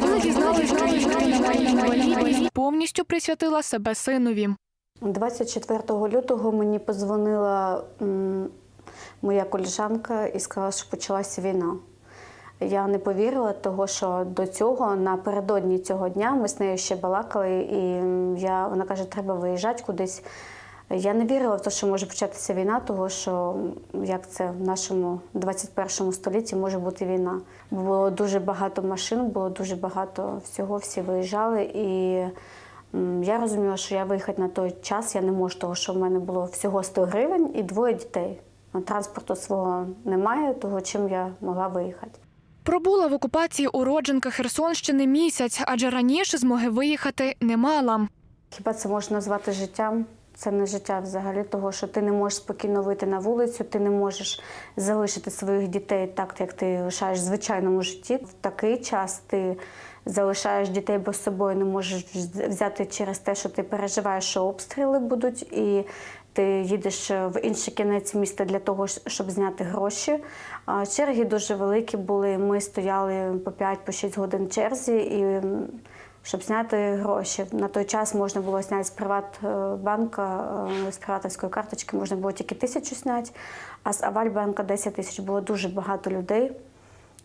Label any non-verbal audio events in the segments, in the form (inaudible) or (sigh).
Коли дізналася, що її дитина має інвалідність, повністю присвятила себе синові. 24 лютого мені подзвонила м, моя коліжанка і сказала, що почалася війна. Я не повірила, того що до цього напередодні цього дня ми з нею ще балакали, і я, вона каже, треба виїжджати кудись. Я не вірила в те, що може початися війна, того що як це в нашому 21 столітті може бути війна. Було дуже багато машин, було дуже багато всього, всі виїжджали. І я розуміла, що я виїхати на той час я не можу, того що в мене було всього 100 гривень і двоє дітей. Транспорту свого немає, того чим я могла виїхати. Пробула в окупації уродженка Херсонщини місяць, адже раніше змоги виїхати не мала. Хіба це можна назвати життям? Це не життя взагалі, того що ти не можеш спокійно вийти на вулицю, ти не можеш залишити своїх дітей так, як ти лишаєш в звичайному житті. В такий час ти залишаєш дітей, бо з собою не можеш взяти через те, що ти переживаєш, що обстріли будуть, і ти їдеш в інший кінець міста для того, щоб зняти гроші. Черги дуже великі були. Ми стояли по 5-6 годин в черзі. І щоб зняти гроші. На той час можна було зняти з Приватбанка, е, з приватівської карточки можна було тільки тисячу зняти, а з Авальбанка 10 тисяч. Було дуже багато людей.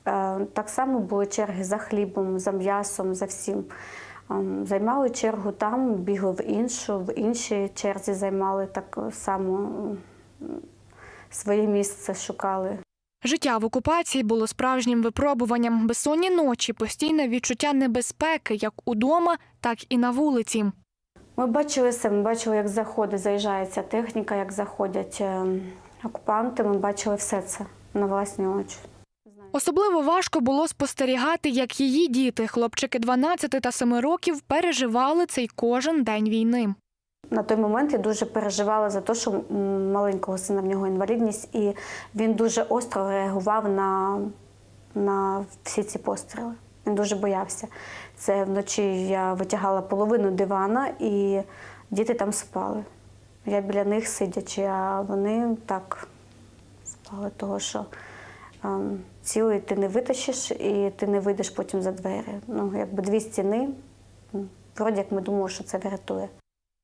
Е, Так само були черги за хлібом, за м'ясом, за всім. Ем, Займали чергу там, бігли в іншу, в іншій черзі займали так само своє місце шукали. Життя в окупації було справжнім випробуванням. Безсонні ночі, постійне відчуття небезпеки як удома, так і на вулиці. Ми бачили все, ми бачили, як заходить, заїжджає ця техніка, як заходять е, окупанти. Ми бачили все це на власні очі. Особливо важко було спостерігати, як її діти, хлопчики 12 та 7 років, переживали цей кожен день війни. На той момент я дуже переживала за те, що маленького сина в нього інвалідність, і він дуже остро реагував на, на всі ці постріли. Він дуже боявся. Це вночі я витягала половину дивана, і діти там спали. Я біля них сидячи, а вони так спали, того що ем, цілий ти не витащиш і ти не вийдеш потім за двері. Ну, якби дві стіни, вроді як ми думали, що це врятує.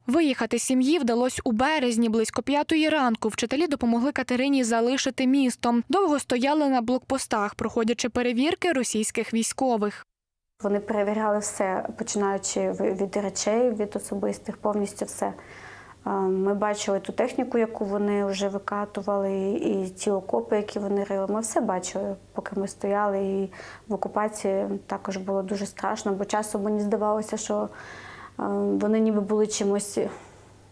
Виїхати з сім'ї вдалося у березні близько п'ятої ранку. Вчителі допомогли Катерині залишити місто. Довго стояли на блокпостах, проходячи перевірки російських військових. Вони перевіряли все, починаючи від речей, від особистих, повністю все. Ми бачили ту техніку, яку вони вже викатували, і ті окопи, які вони рили. Ми все бачили, поки ми стояли. І в окупації також було дуже страшно, бо часом мені здавалося, що е, вони ніби були чимось,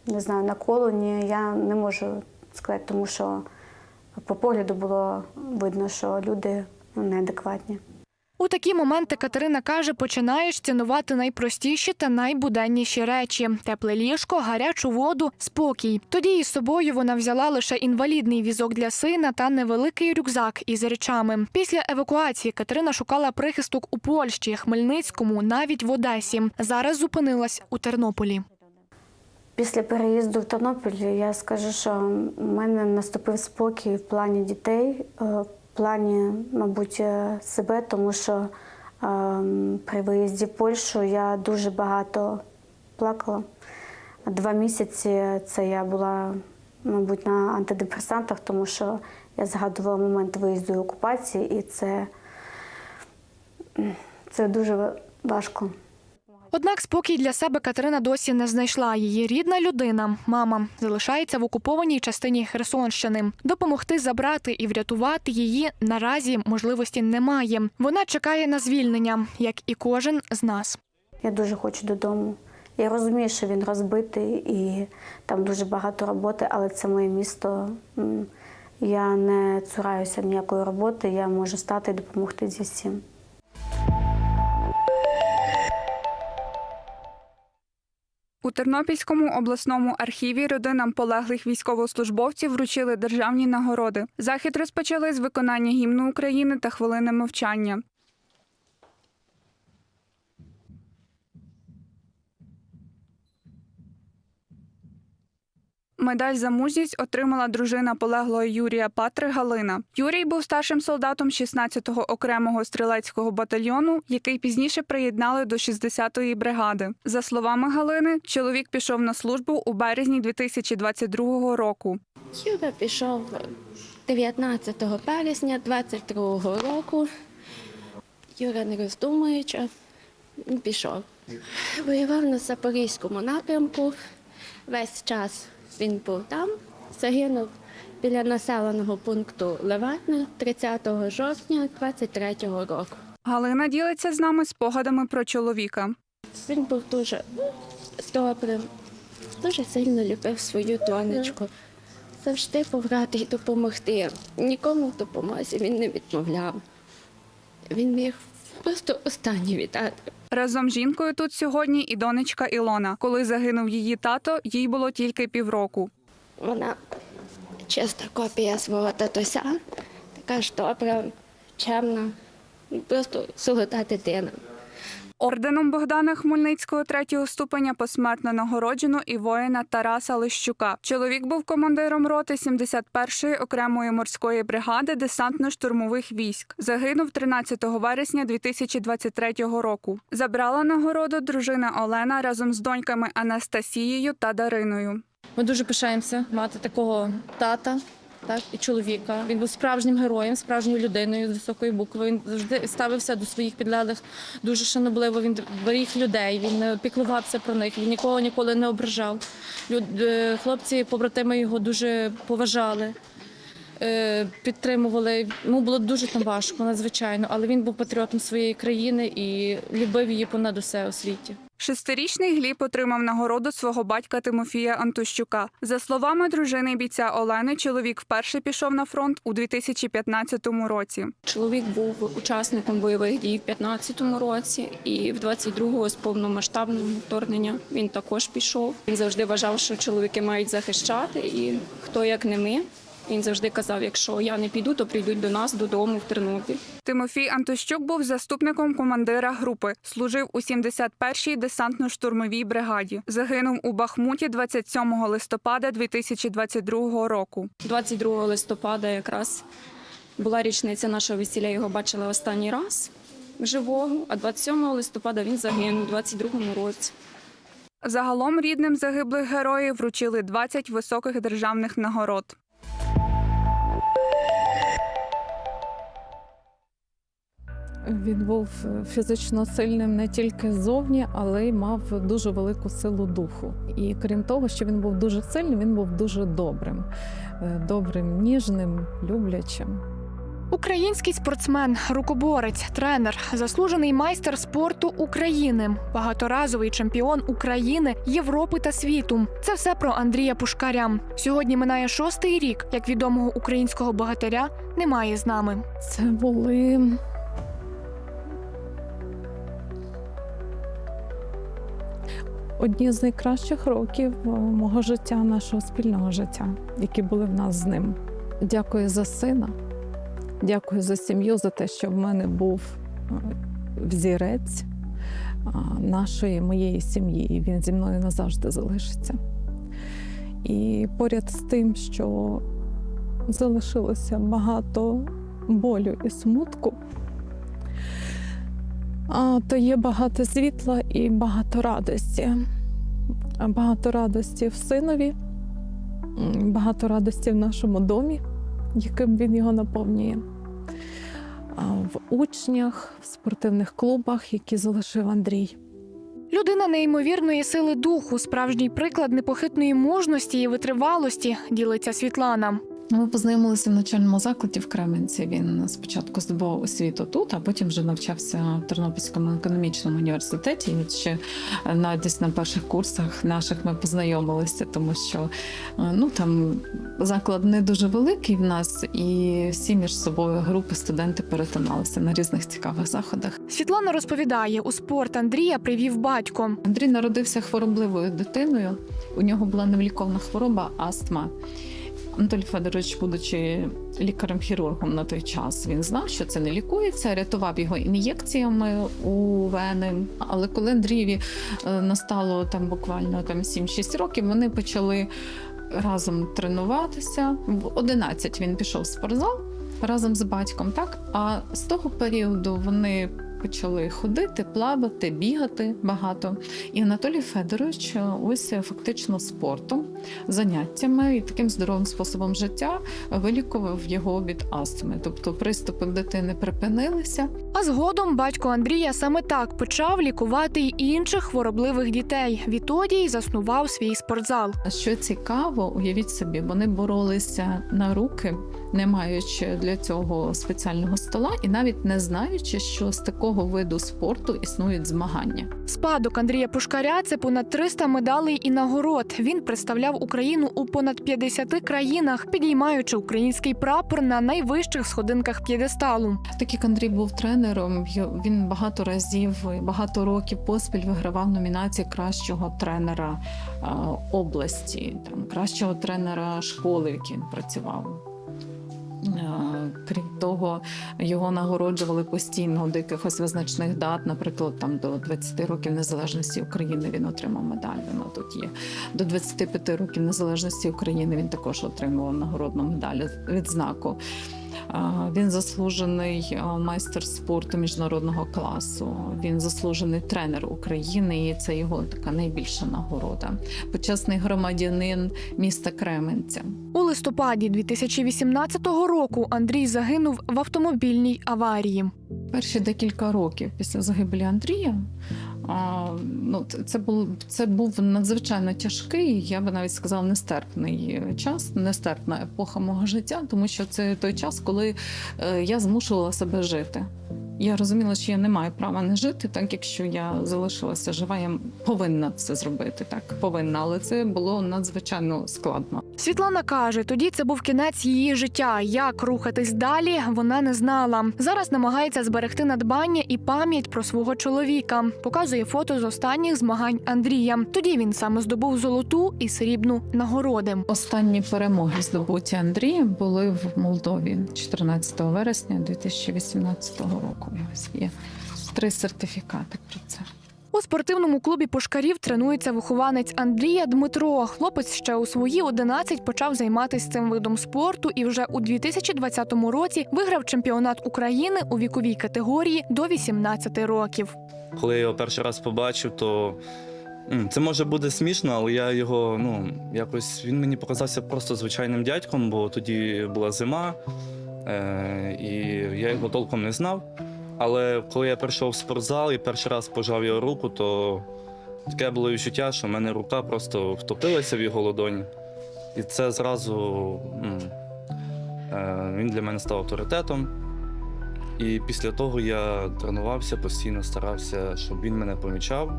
не знаю, наколені. Я не можу сказати, тому що по погляду було видно, що люди неадекватні. У такі моменти Катерина каже, починаєш цінувати найпростіші та найбуденніші речі: тепле ліжко, гарячу воду, спокій. Тоді із собою вона взяла лише інвалідний візок для сина та невеликий рюкзак із речами. Після евакуації Катерина шукала прихисток у Польщі, Хмельницькому, навіть в Одесі. Зараз зупинилась у Тернополі. Після переїзду в Тернопіль я скажу, що в мене наступив спокій в плані дітей, е, плані, мабуть, е, себе, тому що е, при виїзді в Польщу я дуже багато плакала. Два місяці це я була, мабуть, на антидепресантах, тому що я згадувала момент виїзду і окупації, і це, це дуже важко. Однак спокій для себе Катерина досі не знайшла. Її рідна людина, мама, залишається в окупованій частині Херсонщини. Допомогти забрати і врятувати її наразі можливості немає. Вона чекає на звільнення, як і кожен з нас. Я дуже хочу додому. Я розумію, що він розбитий і там дуже багато роботи, але це моє місто. Я не цураюся ніякої роботи, я можу стати і допомогти зі всім. У Тернопільському обласному архіві родинам полеглих військовослужбовців вручили державні нагороди. Захід розпочали з виконання гімну України та хвилини мовчання. Медаль за мужність отримала дружина полеглого Юрія Патри Галина. Юрій був старшим солдатом 16-го окремого стрілецького батальйону, який пізніше приєднали до 60-ї бригади. За словами Галини, чоловік пішов на службу у березні 2022 року. Юра пішов 19 березня 22 року. Юра, не роздумуючи, пішов. Воював на Запорізькому напрямку. Весь час він був там. Загинув біля населеного пункту Леватне 30 жовтня 23 року. Галина ділиться з нами спогадами про чоловіка. Він був дуже добрим, дуже сильно любив свою донечку. Завжди поврати і допомогти. Нікому в допомозі він не відмовляв. Він міг просто останній віддати. Разом з жінкою тут сьогодні і донечка Ілона. Коли загинув її тато, їй було тільки півроку. Вона чиста копія свого татуся, така ж добра, чемна, просто солота дитина. Орденом Богдана Хмельницького третього ступеня посмертно нагороджено і воїна Тараса Лищука. Чоловік був командиром роти 71-ї окремої морської бригади десантно-штурмових військ. Загинув 13 вересня 2023 року. Забрала нагороду дружина Олена разом з доньками Анастасією та Дариною. Ми дуже пишаємося мати такого тата. Так, і чоловіка. Він був справжнім героєм, справжньою людиною з високої букви. Він завжди ставився до своїх підлеглих дуже шанобливо. Він беріг людей, він е, піклувався про них, він нікого ніколи не ображав. Люд- е, Хлопці, побратими його дуже поважали, е, підтримували. Йому було дуже там важко, надзвичайно, але він був патріотом своєї країни і любив її понад усе у світі. Шестирічний Гліб отримав нагороду свого батька Тимофія Антощука. За словами дружини бійця Олени, чоловік вперше пішов на фронт у 2015 році. Чоловік був учасником бойових дій в 15-му році, і в 22-го з повномасштабного вторгнення він також пішов. Він завжди вважав, що чоловіки мають захищати, і хто як не ми. Він завжди казав: якщо я не піду, то прийдуть до нас додому в Тернопіль. Тимофій Антощук був заступником командира групи, служив у 71-й десантно-штурмовій бригаді. Загинув у Бахмуті 27 листопада 2022 року. 22 листопада якраз була річниця нашого весілля. Його бачили останній раз живого, а 27 листопада він загинув у 22-му році. Загалом рідним загиблих героїв вручили 20 високих державних нагород. Він був е, фізично сильним не тільки ззовні, але й мав дуже велику силу духу. І крім того, що він був дуже сильним, він був дуже добрим, Е, добрим, ніжним, люблячим. Український спортсмен, рукоборець, тренер, заслужений майстер спорту України, багаторазовий чемпіон України, Європи та світу. Це все про Андрія Пушкаря. Сьогодні минає шостий рік, як відомого українського богатиря немає з нами. Це були. Одні з найкращих років е, мого життя, нашого спільного життя, які були в нас з ним. Дякую за сина, дякую за сім'ю, за те, що в мене був е, взірець нашої моєї сім'ї, і він зі мною назавжди залишиться. І поряд з тим, що залишилося багато болю і смутку, то є багато світла і багато радості. Багато радості в синові, багато радості в нашому домі, яким він його наповнює, в учнях, в спортивних клубах, які залишив Андрій. Людина неймовірної сили духу, справжній приклад непохитної мужності і витривалості, ділиться Світлана. Ми познайомилися в навчальному закладі в Кременці. Він спочатку здобував освіту тут, а потім вже навчався в Тернопільському економічному університеті. І ще е, навіть десь на перших курсах наших ми познайомилися, тому що е, ну там заклад не дуже великий в нас, і всі між собою групи студенти перетиналися на різних цікавих заходах. Світлана розповідає, у спорт Андрія привів батько. Андрій народився хворобливою дитиною. У нього була невліковна хвороба астма. Анатолій Федорович, будучи лікарем-хірургом на той час, він знав, що це не лікується, рятував його ін'єкціями у вени. Але коли Андрієві е, настало там буквально там 7-6 років, вони почали разом тренуватися. В 11 він пішов в спортзал разом з батьком, так? А з того періоду вони почали ходити, плавати, бігати багато. І Анатолій Федорович е, ось е, фактично спортом, заняттями і таким здоровим способом життя вилікував його від астми. Тобто приступи в дитини припинилися. А згодом батько Андрія саме так почав лікувати й інших хворобливих дітей. Відтоді й заснував свій спортзал. Що цікаво, уявіть собі, вони боролися на руки, не маючи для цього спеціального стола, і навіть не знаючи, що з такого виду спорту існують змагання. Спадок Андрія Пушкаря це понад 300 медалей і нагород. Він представляв Україну у понад 50 країнах, підіймаючи український прапор на найвищих сходинках п'єдесталу. Так як Андрій був тренером, він багато разів, багато років поспіль вигравав номінації кращого тренера області, там кращого тренера школи, в якій він працював. Е, Крім того, його нагороджували постійно до якихось визначних дат. Наприклад, там до 20 років незалежності України він отримав медаль. Вона тут є. До 25 років незалежності України він також отримував нагородну медаль відзнаку. Він заслужений майстер спорту міжнародного класу. Він заслужений тренер України, і це його така найбільша нагорода. Почесний громадянин міста Кременця. У листопаді 2018 року Андрій загинув в автомобільній аварії. Перші декілька років після загибелі Андрія. Ну, це- це був це був надзвичайно тяжкий, я би навіть сказала, нестерпний час, нестерпна епоха мого життя, тому що це той час, коли е, я змушувала себе жити. Я розуміла, що я не маю права не жити, так якщо я залишилася жива, я повинна це зробити. Так повинна, але це було надзвичайно складно. Світлана каже, тоді це був кінець її життя. Як рухатись далі, вона не знала. Зараз намагається зберегти надбання і пам'ять про свого чоловіка. Показує фото з останніх змагань Андрія. Тоді він саме здобув золоту і срібну нагороди. Останні перемоги здобуті Андрієм були в Молдові 14 вересня 2018 року. Ось є три сертифікати про це. У спортивному клубі пушкарів тренується вихованець Андрія Дмитро. Хлопець ще у свої 11 почав займатися цим видом спорту і вже у 2020 році виграв чемпіонат України у віковій категорії до 18 років. Коли я його перший раз побачив, то це може буде смішно, але я його, ну, якось він мені показався просто звичайним дядьком, бо тоді була зима, е- і я його толком не знав. Але коли я прийшов в спортзал і перший раз пожав його руку, то таке було відчуття, що в мене рука просто втопилася в його ладоні. І це зразу м, е- він для мене став авторитетом. І після того я тренувався, постійно старався, щоб він мене помічав.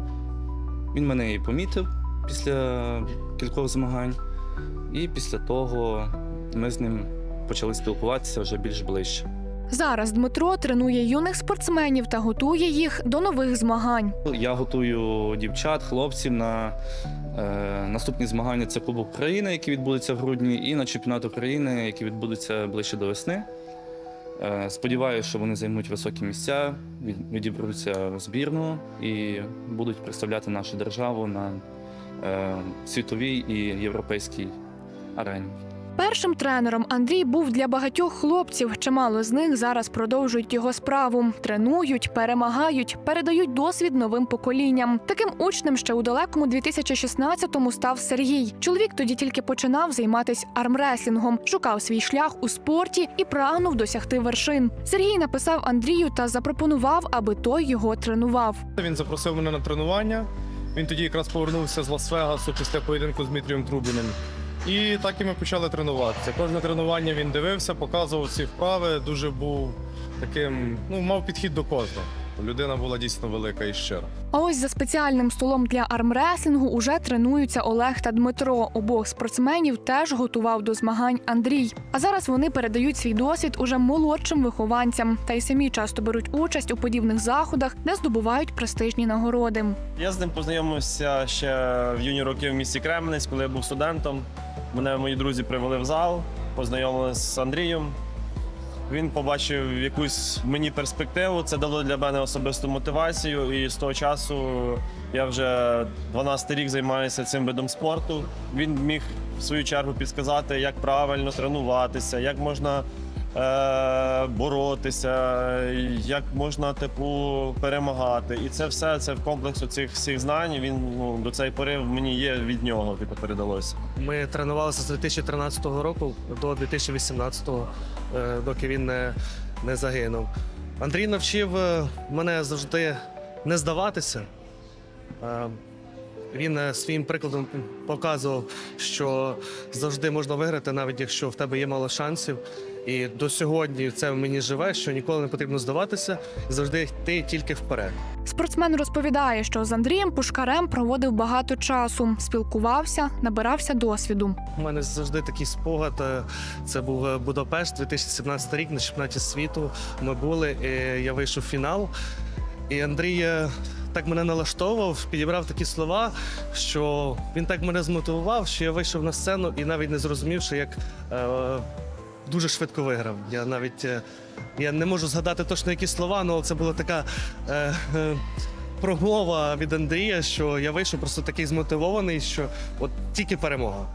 Він мене і помітив після кількох змагань. І після того ми з ним почали спілкуватися вже більш ближче. Зараз Дмитро тренує юних спортсменів та готує їх до нових змагань. Я готую дівчат, хлопців на е, наступні змагання це Кубок України, який відбудеться в грудні, і на чемпіонат України, який відбудеться ближче до весни. Е, сподіваюся, що вони займуть високі місця, від- відібруться в збірну і будуть представляти нашу державу на е, світовій і європейській арені. Першим тренером Андрій був для багатьох хлопців. Чимало з них зараз продовжують його справу, тренують, перемагають, передають досвід новим поколінням. Таким учнем ще у далекому 2016-му став Сергій. Чоловік тоді тільки починав займатися армреслінгом, шукав свій шлях у спорті і прагнув досягти вершин. Сергій написав Андрію та запропонував, аби той його тренував. Він запросив мене на тренування. Він тоді якраз повернувся з Лас-Вегасу після поєдинку з Дмитрієм Трубіним. І так і ми почали тренуватися. Кожне тренування він дивився, показував всі вправи. Дуже був таким, ну мав підхід до кожного. Людина була дійсно велика і щира. А ось за спеціальним столом для армреслінгу уже тренуються Олег та Дмитро. Обох спортсменів теж готував до змагань Андрій. А зараз вони передають свій досвід уже молодшим вихованцям та й самі часто беруть участь у подібних заходах, де здобувають престижні нагороди. Я з ним познайомився ще в юні роки в місті Кременець, коли я був студентом. Мене мої друзі привели в зал, познайомили з Андрієм. Він побачив якусь мені перспективу. Це дало для мене особисту мотивацію. І з того часу я вже 12 рік займаюся цим видом спорту. Він міг в свою чергу підказати, як правильно тренуватися, як можна е, боротися, як можна типу перемагати. І це все це в комплексу цих всіх знань. Він ну, до цієї пори мені є від нього, типу, передалося. Ми тренувалися з 2013 року до 2018, е, доки він не, не загинув. Андрій навчив е, мене завжди не здаватися. Е, Він е, своїм прикладом показував, що завжди можна виграти, навіть якщо в тебе є мало шансів. І до сьогодні це в мені живе, що ніколи не потрібно здаватися, завжди йти тільки вперед. Спортсмен розповідає, що з Андрієм Пушкарем проводив багато часу, спілкувався, набирався досвіду. У мене завжди такий спогад. Це був е, Будапешт, 2017 рік на чемпіонаті світу. Ми були, і я вийшов в фінал. І Андрій е, так мене налаштовував, підібрав такі слова, що він так мене змотивував, що я вийшов на сцену і навіть не зрозумівши, як е, дуже швидко виграв. Я навіть е, я не можу згадати точно які слова, але це була така. Е, е, Промова від Андрія, що я вийшов просто такий змотивований, що от тільки перемога.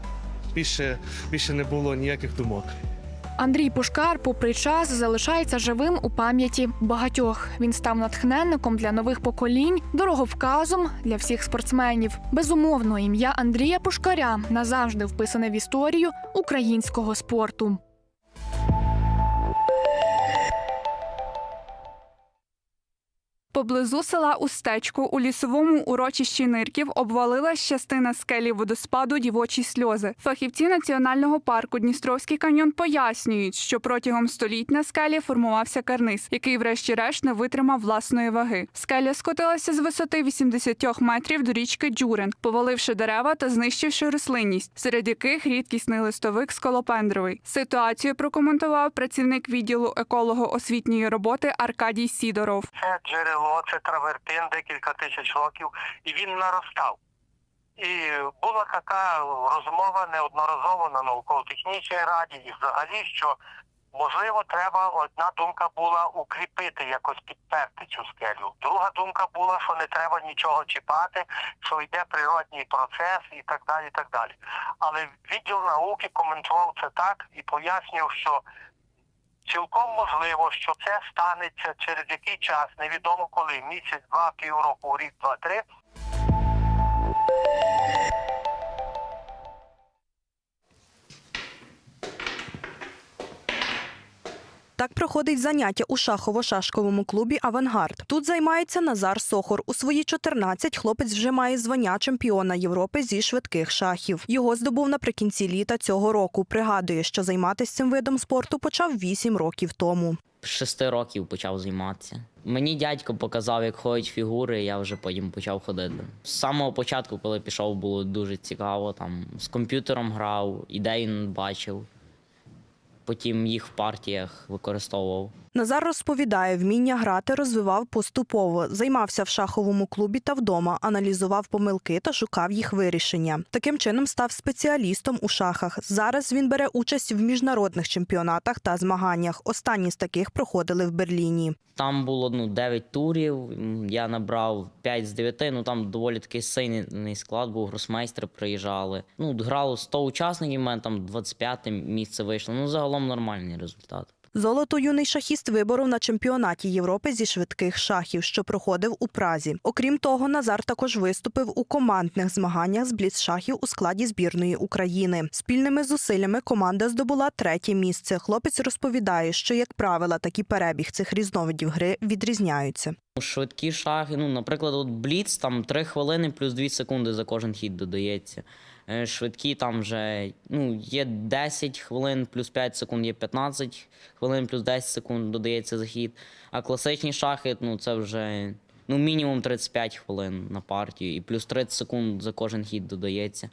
Більше, більше не було ніяких думок. Андрій Пушкар, попри час, залишається живим у пам'яті багатьох. Він став натхненником для нових поколінь, дороговказом для всіх спортсменів. Безумовно, ім'я Андрія Пушкаря назавжди вписане в історію українського спорту. Поблизу села Устечко у лісовому урочищі Нирків обвалилась частина скелі водоспаду дівочі сльози. Фахівці національного парку Дністровський каньйон пояснюють, що протягом століть на скелі формувався карниз, який, врешті-решт, не витримав власної ваги. Скеля скотилася з висоти 80 метрів до річки Джурин, поваливши дерева та знищивши рослинність, серед яких рідкісний листовик сколопендровий. Ситуацію прокоментував працівник відділу еколого-освітньої роботи Аркадій Сідоров. Це джерело, це травертин декілька тисяч років, і він наростав. І була така розмова неодноразово на науково-технічній раді, і взагалі, що можливо треба одна думка була укріпити, якось підперти цю скелю. Друга думка була, що не треба нічого чіпати, що йде природній процес і так далі. і так далі. Але відділ науки коментував це так і пояснював, що Цілком можливо, що це станеться через який час, невідомо коли, місяць, два, півроку, рік, два, три. Так проходить заняття у шахово-шашковому клубі Авангард. Тут займається Назар Сохор. У свої 14 хлопець вже має звання чемпіона Європи зі швидких шахів. Його здобув наприкінці літа цього року. Пригадує, що займатися цим видом спорту почав 8 років тому. Шести років почав займатися. Мені дядько показав, як ходять фігури, і я вже потім почав ходити. З самого початку, коли пішов, було дуже цікаво. Там з комп'ютером грав, ідеї бачив. Потім їх в партіях використовував. Назар розповідає, вміння грати розвивав поступово. Займався в шаховому клубі та вдома, аналізував помилки та шукав їх вирішення. Таким чином став спеціалістом у шахах. Зараз він бере участь в міжнародних чемпіонатах та змаганнях. Останні з таких проходили в Берліні. Там було ну, 9 турів, я набрав 5 з 9, ну там доволі такий сильний склад був, гросмейстри приїжджали. Ну, грало 100 учасників, у мене там 25 місце вийшло. Ну, загалом нормальний результат. Золото юний шахіст виборов на чемпіонаті Європи зі швидких шахів, що проходив у Празі. Окрім того, Назар також виступив у командних змаганнях з бліцшахів у складі збірної України. Спільними зусиллями команда здобула третє місце. Хлопець розповідає, що, як правило, такий перебіг цих різновидів гри відрізняються. Швидкі шахи, ну, наприклад, от Бліц, там 3 хвилини плюс 2 секунди за кожен хід додається. Е, Швидкі там вже ну, є 10 хвилин плюс 5 секунд, є 15 хвилин плюс 10 секунд додається захід. А класичні шахи ну, це вже ну, мінімум 35 хвилин на партію і плюс 30 секунд за кожен хід додається.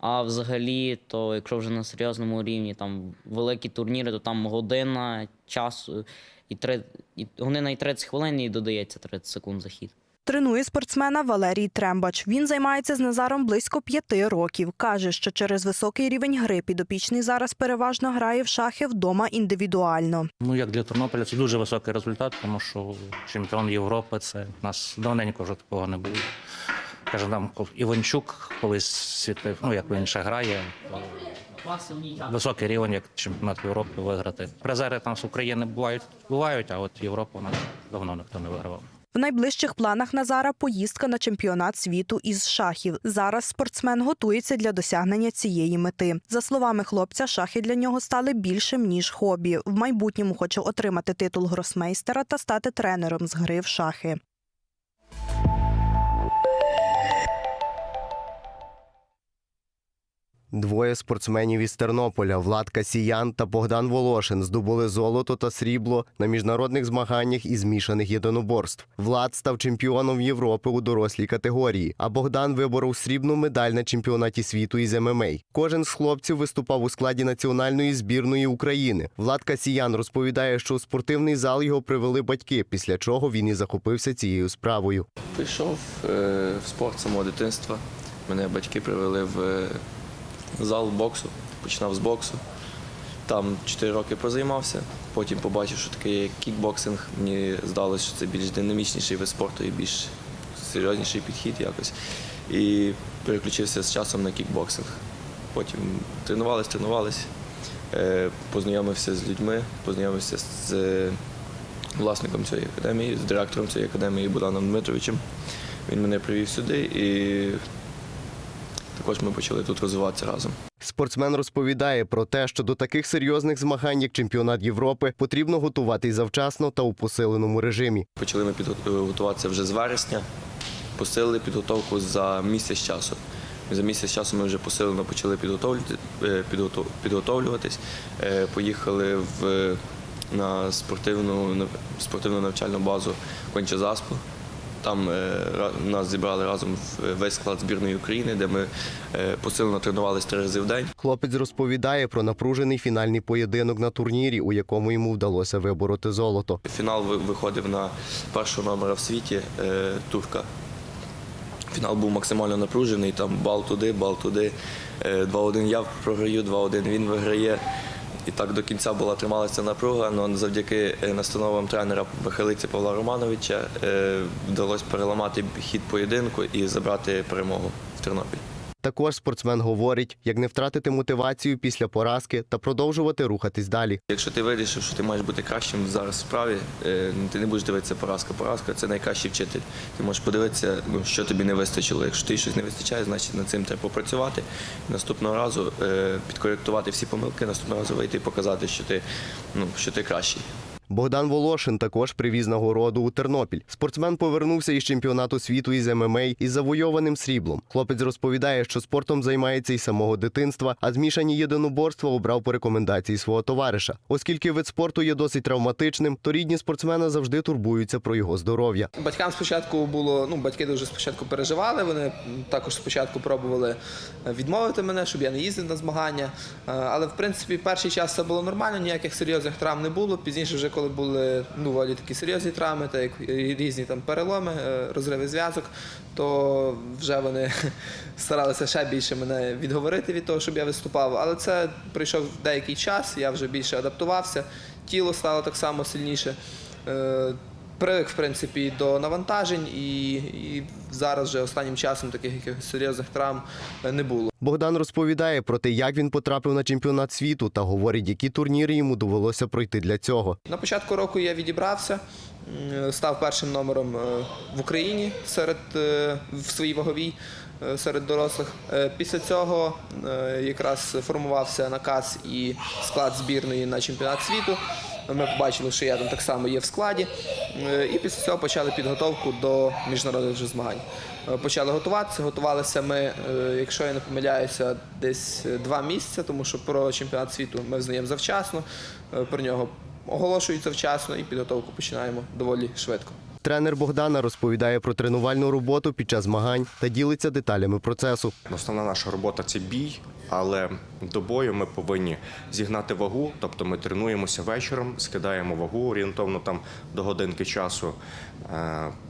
А взагалі, то якщо вже на серйозному рівні, там великі турніри, то там година часу і, три, і година і 30 хвилин і додається 30 секунд захід. Тренує спортсмена Валерій Трембач. Він займається з Назаром близько п'яти років. Каже, що через високий рівень гри підопічний зараз переважно грає в шахи вдома індивідуально. Ну, як для Тернополя, це дуже високий результат, тому що чемпіон Європи це в нас давненько вже такого не було. Каже, нам Іванчук колись світив, ну як він ще грає. Високий рівень, як чемпіонат Європи виграти. Призери там з України бувають, бувають, а от Європу у нас давно ніхто не вигравав. В найближчих планах Назара поїздка на чемпіонат світу із шахів. Зараз спортсмен готується для досягнення цієї мети. За словами хлопця, шахи для нього стали більшим ніж хобі. В майбутньому хоче отримати титул гросмейстера та стати тренером з гри в шахи. Двоє спортсменів із Тернополя Влад Касіян та Богдан Волошин здобули золото та срібло на міжнародних змаганнях із змішаних єдиноборств. Влад став чемпіоном Європи у дорослій категорії, а Богдан виборов срібну медаль на чемпіонаті світу із ММА. Кожен з хлопців виступав у складі національної збірної України. Влад Касіян розповідає, що у спортивний зал його привели батьки, після чого він і захопився цією справою. Прийшов е, в спорт самого дитинства. Мене батьки привели в е, зал боксу, починав з боксу. Там 4 роки позаймався, потім побачив, що таке є кікбоксинг. Мені здалося, що це більш динамічніший вид спорту і більш серйозніший підхід якось. І переключився з часом на кікбоксинг. Потім тренувались, тренувались, е, познайомився з людьми, познайомився з е, власником цієї академії, з директором цієї академії Богданом Дмитровичем. Він мене привів сюди і також ми почали тут розвиватися разом. Спортсмен розповідає про те, що до таких серйозних змагань, як чемпіонат Європи, потрібно готуватись завчасно та у посиленому режимі. Почали ми підго- готуватися вже з вересня, посилили підготовку за місяць часу. За місяць часу ми вже посилено почали е, підготовлюватись. Е, Поїхали в, на спортивну, спортивну навчальну базу Конча Заспу. Там е, нас зібрали разом в- весь склад збірної України, де ми е, посилено тренувалися три рази в день. Хлопець розповідає про напружений фінальний поєдинок на турнірі, у якому йому вдалося вибороти золото. Фінал виходив на першого номера в світі е, турка. Фінал був максимально напружений, там бал туди, бал туди. Е, 2-1 я програю, 2-1 він виграє. І так до кінця була трималася напруга, але завдяки е, настановам тренера Бахалиці Павла Романовича е, вдалося переламати хід поєдинку і забрати перемогу в Тернопіль. Також спортсмен говорить, як не втратити мотивацію після поразки та продовжувати рухатись далі. Якщо ти вирішив, що ти маєш бути кращим зараз в справі, е, ти не будеш дивитися поразка. Поразка це найкращий вчитель. Ти можеш подивитися, ну, що тобі не вистачило. Якщо тобі щось не вистачає, значить над цим треба попрацювати. Наступного разу е, підкоректувати всі помилки, наступного разу вийти і показати, що ти, ну, що ти кращий. Богдан Волошин також привіз нагороду у Тернопіль. Спортсмен повернувся із чемпіонату світу із ММА із завойованим сріблом. Хлопець розповідає, що спортом займається із самого дитинства, а змішані єдиноборства обрав по рекомендації свого товариша. Оскільки вид спорту є досить травматичним, то рідні спортсмена завжди турбуються про його здоров'я. Батькам спочатку було, ну батьки дуже спочатку переживали. Вони також спочатку пробували відмовити мене, щоб я не їздив на змагання. Е, Але в принципі перший час це було нормально, ніяких серйозних травм не було. Пізніше, вже коли були ну, доволі такі серйозні травми, та як різні там переломи, е, розриви зв'язок, то вже вони (laughs) старалися ще більше мене відговорити від того, щоб я виступав. Але це пройшов деякий час, я вже більше адаптувався, тіло стало так само сильніше. Привик, в принципі, до навантажень, і, і зараз вже останнім часом таких якихось серйозних травм е, не було. Богдан розповідає про те, як він потрапив на чемпіонат світу та говорить, які турніри йому довелося пройти для цього. На початку року я відібрався, став першим номером е, в Україні серед е, в своїй ваговій серед дорослих. Після цього якраз формувався наказ і склад збірної на чемпіонат світу. Ми побачили, що я там так само є в складі. Е, І після цього почали підготовку до міжнародних вже змагань. Е, Почали готуватися. Готувалися ми, е, якщо я не помиляюся, десь два місяці, тому що про чемпіонат світу ми взнаємо завчасно, про нього оголошують завчасно і підготовку починаємо доволі швидко. Тренер Богдана розповідає про тренувальну роботу під час змагань та ділиться деталями процесу. Основна наша робота це бій, але до бою ми повинні зігнати вагу, тобто ми тренуємося вечором, скидаємо вагу орієнтовно там до годинки часу,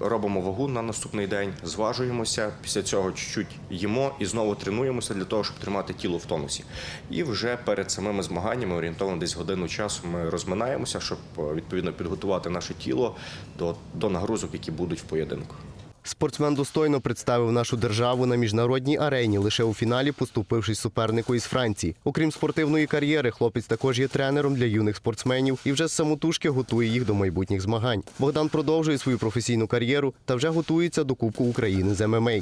робимо вагу на наступний день, зважуємося, після цього чуть-чуть їмо і знову тренуємося для того, щоб тримати тіло в тонусі. І вже перед самими змаганнями, орієнтовно десь годину часу, ми розминаємося, щоб е, відповідно підготувати наше тіло до, до нагрузок, які будуть в поєдинку. Спортсмен достойно представив нашу державу на міжнародній арені, лише у фіналі поступившись супернику із Франції. Окрім спортивної кар'єри, хлопець також є тренером для юних спортсменів і вже з самотужки готує їх до майбутніх змагань. Богдан продовжує свою професійну кар'єру та вже готується до Кубку України з ММА.